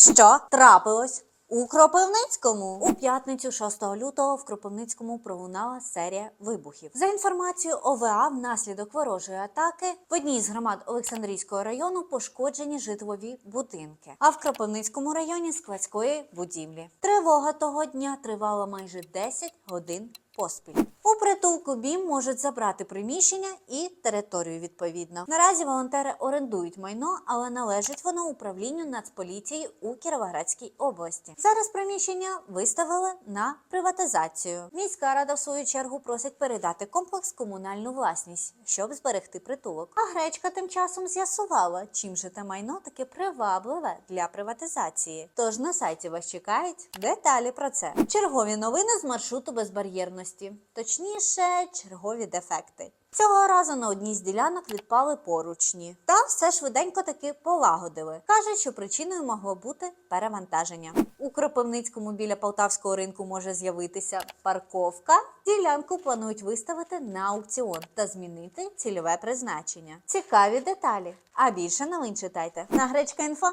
Що трапилось? У Кропивницькому у п'ятницю 6 лютого в Кропивницькому пролунала серія вибухів. За інформацією ОВА, внаслідок ворожої атаки в одній з громад Олександрійського району пошкоджені житлові будинки, а в Кропивницькому районі складської будівлі. Тривога того дня тривала майже 10 годин поспіль. У притулку БІМ можуть забрати приміщення і територію відповідно. Наразі волонтери орендують майно, але належить воно управлінню Нацполіції у Кіровоградській області. Зараз приміщення виставили на приватизацію. Міська рада, в свою чергу, просить передати комплекс комунальну власність, щоб зберегти притулок. А гречка тим часом з'ясувала, чим же те майно таке привабливе для приватизації. Тож на сайті вас чекають деталі про це. Чергові новини з маршруту безбар'єрності, точніше, чергові дефекти. Цього разу на одній з ділянок відпали поручні, та все швиденько таки полагодили. Кажуть, що причиною могло бути перевантаження. У Кропивницькому біля Полтавського ринку може з'явитися парковка. Ділянку планують виставити на аукціон та змінити цільове призначення. Цікаві деталі. А більше новин читайте на гречка.інфо.